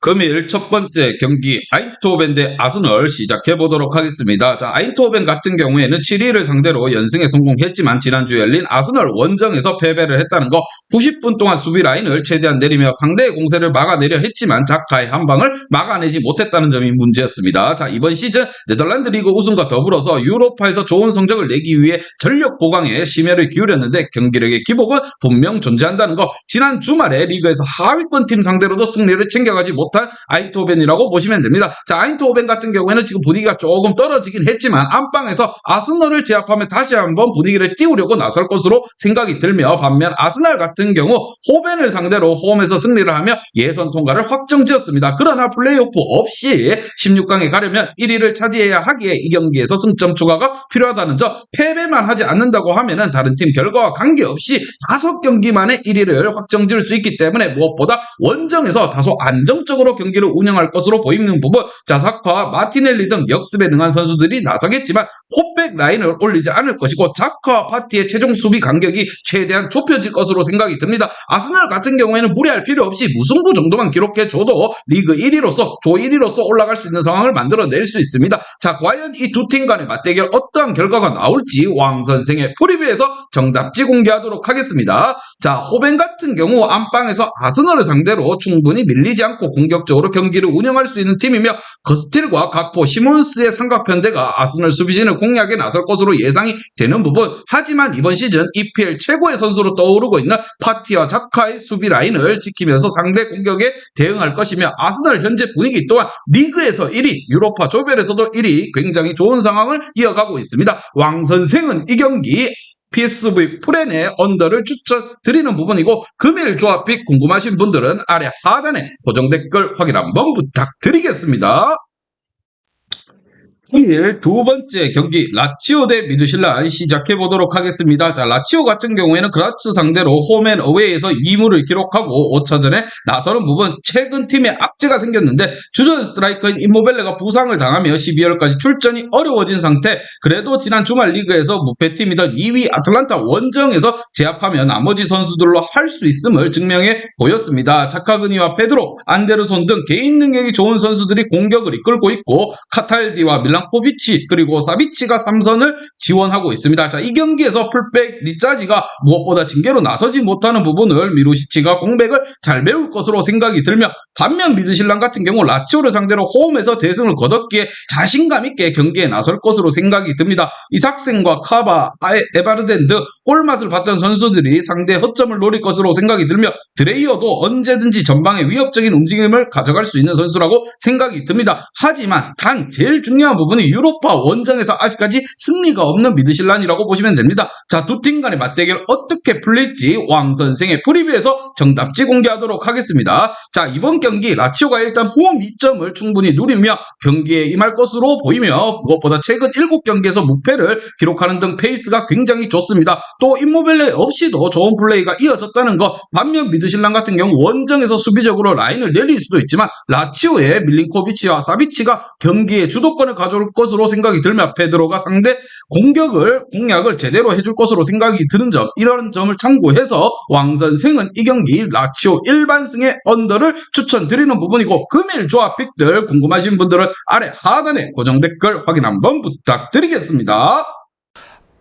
금일 첫 번째 경기 아인토벤 대 아스널 시작해 보도록 하겠습니다. 자, 아인토벤 같은 경우에는 7위를 상대로 연승에 성공했지만 지난주에 열린 아스널 원정에서 패배를 했다는 거 90분 동안 수비 라인을 최대한 내리며 상대의 공세를 막아내려 했지만 자카의 한 방을 막아내지 못했다는 점이 문제였습니다. 자, 이번 시즌 네덜란드 리그 우승과 더불어서 유로파에서 좋은 성적을 내기 위해 전력 보강에 심혈을 기울였는데 경기력의 기복은 분명 존재한다는 거 지난 주말에 리그에서 하위권 팀 상대로도 승리를 챙겨가지 못한 아인토벤이라고 보시면 됩니다. 자, 아인토벤 같은 경우에는 지금 분위기가 조금 떨어지긴 했지만 안방에서 아스널을 제압하면 다시 한번 분위기를 띄우려고 나설 것으로 생각이 들며 반면 아스날 같은 경우 호벤을 상대로 홈에서 승리를 하며 예선 통과를 확정지었습니다. 그러나 플레이오프 없이 16강에 가려면 1위를 차지해야 하기에 이 경기에서 승점 추가가 필요하다는 점 패배만 하지 않는다고 하면은 다른 팀 결과와 관계없이 5경기 만에 1위를 확정지을 수 있기 때문에 무엇보다 원정에서 다소 안정적으로 경기를 운영할 것으로 보이는 부분 자사카 마티넬리 등 역습에 능한 선수들이 나서겠지만 포백 라인을 올리지 않을 것이고 자카와 파티의 최종 수비 간격이 최대한 좁혀질 것으로 생각이 듭니다. 아스날 같은 경우에는 무리할 필요 없이 무승부 정도만 기록해줘도 리그 1위로서 조 1위로서 올라갈 수 있는 상황을 만들어낼 수 있습니다. 자 과연 이 두 팀 간의 맞대결 어떠한 결과가 나올지 왕 선생의 프리뷰에서 정답지 공개하도록 하겠습니다. 자 호벤 같은 경우 안방에서 아스널을 상대로 충분히 밀리지 않고 공 격적으로 경기를 운영할 수 있는 팀이며 거스틸과 각포, 시몬스의 삼각편대가 아스널 수비진을 공략에 나설 것으로 예상이 되는 부분 하지만 이번 시즌 EPL 최고의 선수로 떠오르고 있는 파티와 자카의 수비 라인을 지키면서 상대 공격에 대응할 것이며 아스널 현재 분위기 또한 리그에서 1위, 유로파 조별에서도 1위 굉장히 좋은 상황을 이어가고 있습니다. 왕 선생은 이 경기 PSV 프렌의 언더를 추천드리는 부분이고 금일 조합픽 궁금하신 분들은 아래 하단에 고정 댓글 확인 한번 부탁드리겠습니다. 금일 두 번째 경기 라치오 대 미드실란 시작해 보도록 하겠습니다. 자, 라치오 같은 경우에는 그라츠 상대로 홈앤 어웨이에서 2무를 기록하고 5차전에 나서는 부분 최근 팀에 악재가 생겼는데 주전 스트라이커인 임모벨레가 부상을 당하며 12월까지 출전이 어려워진 상태. 그래도 지난 주말 리그에서 무패팀이던 2위 아틀란타 원정에서 제압하며 나머지 선수들로 할 수 있음을 증명해 보였습니다. 자카그니와 페드로, 안데르손 등 개인 능력이 좋은 선수들이 공격을 이끌고 있고 카탈디와 밀 랑코비치 그리고 사비치가 3선을 지원하고 있습니다. 자, 이 경기에서 풀백 리짜지가 무엇보다 징계로 나서지 못하는 부분을 미루시치가 공백을 잘 메울 것으로 생각이 들며 반면 미드실란 같은 경우 라치오를 상대로 홈에서 대승을 거뒀기에 자신감 있게 경기에 나설 것으로 생각이 듭니다. 이삭센과 카바, 아에- 에바르덴 등 골맛을 봤던 선수들이 상대 허점을 노릴 것으로 생각이 들며 드레이어도 언제든지 전방에 위협적인 움직임을 가져갈 수 있는 선수라고 생각이 듭니다. 하지만 단 제일 중요한 부분 이 유로파 원정에서 아직까지 승리가 없는 미드실란이라고 보시면 됩니다. 자, 두 팀 간의 맞대결 어떻게 풀릴지 왕 선생의 프리뷰에서 정답지 공개하도록 하겠습니다. 자, 이번 경기 라치오가 일단 홈 2점을 충분히 누리며 경기에 임할 것으로 보이며 무엇보다 최근 7경기에서 무패를 기록하는 등 페이스가 굉장히 좋습니다. 또 임모벨레 없이도 좋은 플레이가 이어졌다는 것 반면 미드실란 같은 경우 원정에서 수비적으로 라인을 내릴 수도 있지만 라치오의 밀린코비치와 사비치가 경기의 주도권을 가져 올 것으로 생각이 들며 페드로가 상대 공격을 공략을 제대로 해줄 것으로 생각이 드는 점 이런 점을 참고해서 왕 선생은 이 경기 라치오 일반승의 언더를 추천드리는 부분이고 금일 조합 픽들 궁금하신 분들은 아래 하단에 고정 댓글 확인 한번 부탁드리겠습니다.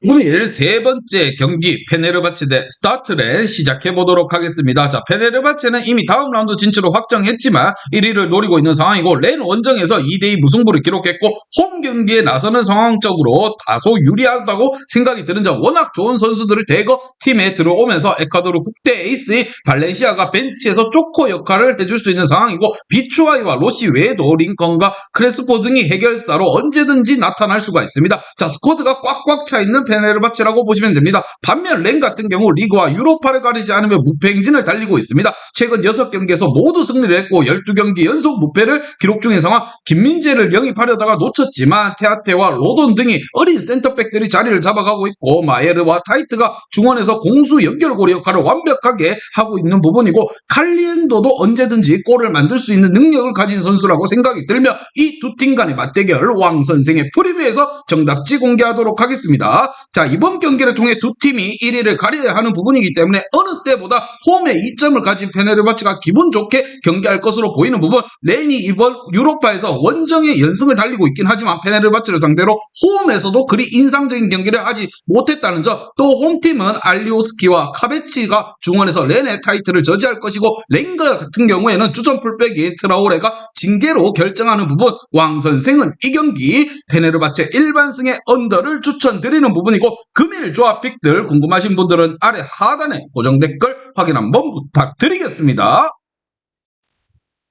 금일 세 번째 경기 페네르바체 대 스타트렌 시작해 보도록 하겠습니다. 자, 페네르바체는 이미 다음 라운드 진출을 확정했지만 1위를 노리고 있는 상황이고 렌 원정에서 2대2 무승부를 기록했고 홈 경기에 나서는 상황적으로 다소 유리하다고 생각이 드는 점 워낙 좋은 선수들을 대거 팀에 들어오면서 에콰도르 국대 에이스인 발렌시아가 벤치에서 쪼코 역할을 해줄 수 있는 상황이고 비추아이와 로시 외에도 링컨과 크레스포 등이 해결사로 언제든지 나타날 수가 있습니다. 자, 스쿼드가 꽉꽉 차 있는 페네르바체라고 보시면 됩니다. 반면 렌 같은 경우 리그와 유로파를 가리지 않으며 무패 행진을 달리고 있습니다. 최근 6경기에서 모두 승리를 했고 12경기 연속 무패를 기록 중인 상황 김민재를 영입하려다가 놓쳤지만 테아테와 로돈 등이 어린 센터백들이 자리를 잡아가고 있고 마예르와 타이트가 중원에서 공수 연결고리 역할을 완벽하게 하고 있는 부분이고 칼리엔도도 언제든지 골을 만들 수 있는 능력을 가진 선수라고 생각이 들며 이 두 팀 간의 맞대결 왕 선생의 프리뷰에서 정답지 공개하도록 하겠습니다. 자 이번 경기를 통해 두 팀이 1위를 가려야 하는 부분이기 때문에 어느 때보다 홈에 2점을 가진 페네르바치가 기분 좋게 경기할 것으로 보이는 부분 렌이 이번 유로파에서 원정의 연승을 달리고 있긴 하지만 페네르바치를 상대로 홈에서도 그리 인상적인 경기를 하지 못했다는 점 또 홈팀은 알리오스키와 카베치가 중원에서 렌의 타이틀을 저지할 것이고 랭가 같은 경우에는 주전 풀백이 트라오레가 징계로 결정하는 부분 왕 선생은 이 경기 페네르바체 일반승의 언더를 추천드리는 부분 이고 금일 조합 픽들 궁금하신 분들은 아래 하단에 고정 댓글 확인 한번 부탁드리겠습니다.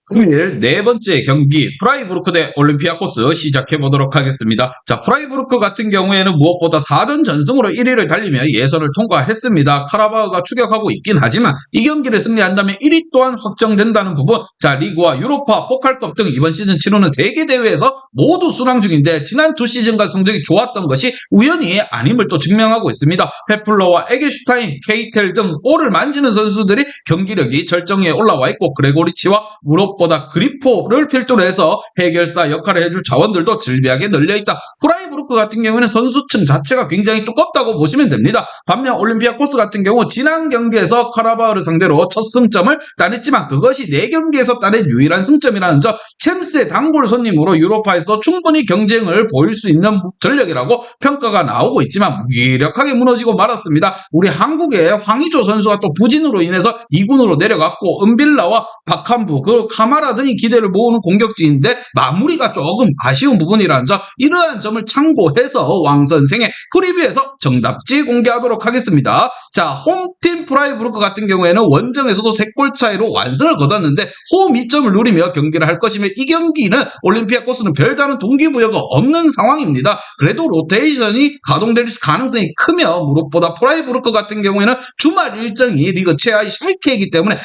금일 네 번째 경기 프라이부르크 대 올림피아코스 시작해 보도록 하겠습니다. 자, 프라이부르크 같은 경우에는 무엇보다 4전 전승으로 1위를 달리며 예선을 통과했습니다. 카라바흐가 추격하고 있긴 하지만 이 경기를 승리한다면 1위 또한 확정된다는 부분. 자, 리그와 유로파, 포칼컵 등 이번 시즌 치르는 3개 대회에서 모두 순항 중인데 지난 두 시즌과 성적이 좋았던 것이 우연이 아님을 또 증명하고 있습니다. 페플러와 에게슈타인, 케이텔 등 골을 만지는 선수들이 경기력이 절정에 올라와 있고 그레고리치와 무 엇보다 그리포를 필두로 해서 해결사 역할을 해줄 자원들도 질비하게 널려있다. 프라이부르크 같은 경우에는 선수층 자체가 굉장히 두껍다고 보시면 됩니다. 반면 올림피아 코스 같은 경우 지난 경기에서 카라바흐를 상대로 첫 승점을 따냈지만 그것이 4경기에서 따낸 유일한 승점이라는 점 챔스의 단골 손님으로 유로파에서 충분히 경쟁을 보일 수 있는 전력이라고 평가가 나오고 있지만 무기력하게 무너지고 말았습니다. 우리 한국의 황의조 선수가 또 부진으로 인해서 2군으로 내려갔고 은빌라와 박한부 그 등이 기대를 모으는 공격진인데 마무리가 조금 아쉬운 부분이라는 점 이러한 점을 참고해서 왕 선생의 프리뷰에서 정답지 공개하도록 하겠습니다. 자 홈팀 프라이브루크 같은 경우에는 원정에서도 3골 차이로 완승을 거뒀는데 홈 2점을 누리며 경기를 할 것이며 이 경기는 올림피아 코스는 별다른 동기부여가 없는 상황입니다. 그래도 로테이션이 가동될 가능성이 크며 무엇보다 프라이브루크 같은 경우에는 주말 일정이 리그 최하위 샬케이기 때문에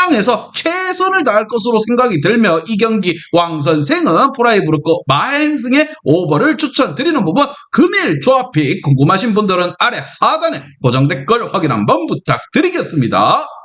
앞방에서 최선을 다할 것으로 생각이 들며 이 경기 왕 선생은 프라이브루크 마행승의 오버를 추천드리는 부분 금일 조합픽 궁금하신 분들은 아래 하단에 고정 댓글 확인 한번 부탁드리겠습니다.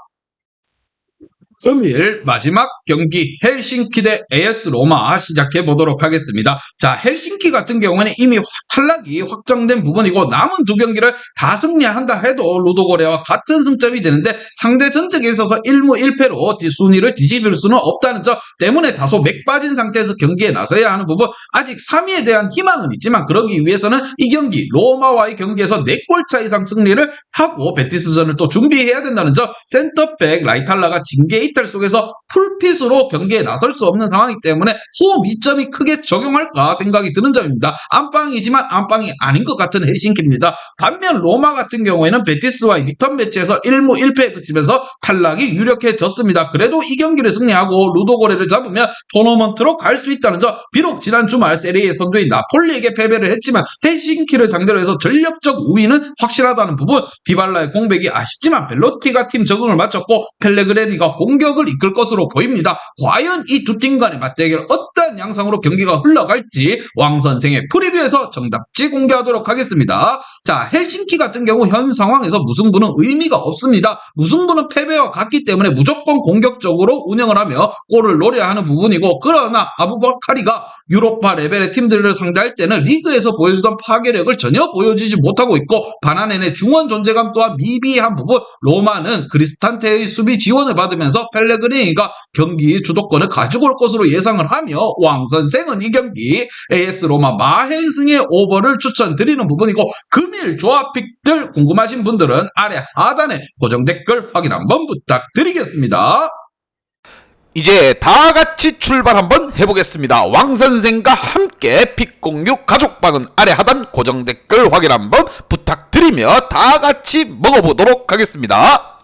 금일 마지막 경기 헬싱키 대 AS 로마 시작해 보도록 하겠습니다. 자, 헬싱키 같은 경우에는 이미 확- 탈락이 확정된 부분이고 남은 두 경기를 다 승리한다 해도 루도고레와 같은 승점이 되는데 상대 전적에 있어서 1무 1패로 순위를 뒤집을 수는 없다는 점 때문에 다소 맥 빠진 상태에서 경기에 나서야 하는 부분 아직 3위에 대한 희망은 있지만 그러기 위해서는 이 경기 로마와의 경기에서 4골 차 이상 승리를 하고 베티스전을 또 준비해야 된다는 점 센터백 라이탈라가 징계 이탈 속에서 풀핏으로 경기에 나설 수 없는 상황이기 때문에 호흡 2점이 크게 적용할까 생각이 드는 점입니다. 안방이지만 안방이 아닌 것 같은 헬싱키입니다. 반면 로마 같은 경우에는 베티스와의 리턴 매치에서 1무 1패에 그치면서 탈락이 유력해졌습니다. 그래도 이 경기를 승리하고 루도고레를 잡으면 토너먼트로 갈 수 있다는 점 비록 지난 주말 세리에 선두인 나폴리에게 패배를 했지만 헬싱키를 상대로 해서 전력적 우위는 확실하다는 부분 디발라의 공백이 아쉽지만 벨로티가 팀 적응을 마쳤고 펠레그레리가 공 격을 이끌 것으로 보입니다. 과연 이 두 팀 간의 맞대결 어떤 양상으로 경기가 흘러갈지 왕 선생의 프리뷰에서 정답지 공개하도록 하겠습니다. 자, 헬싱키 같은 경우 현 상황에서 무승부는 의미가 없습니다. 무승부는 패배와 같기 때문에 무조건 공격적으로 운영을 하며 골을 노려야 하는 부분이고 그러나 아부바카리가 유로파 레벨의 팀들을 상대할 때는 리그에서 보여주던 파괴력을 전혀 보여주지 못하고 있고 바나넨의 중원 존재감 또한 미비한 부분 로마는 크리스탄테의 수비 지원을 받으면서 펠레그리니가 경기 주도권을 가지고 올 것으로 예상을 하며 왕 선생은 이 경기 AS 로마 마행승의 오버를 추천드리는 부분이고 금일 조합픽들 궁금하신 분들은 아래 하단에 고정 댓글 확인 한번 부탁드리겠습니다. 이제 다 같이 출발 한번 해보겠습니다. 왕 선생과 함께 픽 공유 가족방은 아래 하단 고정 댓글 확인 한번 부탁드리며 다 같이 먹어보도록 하겠습니다.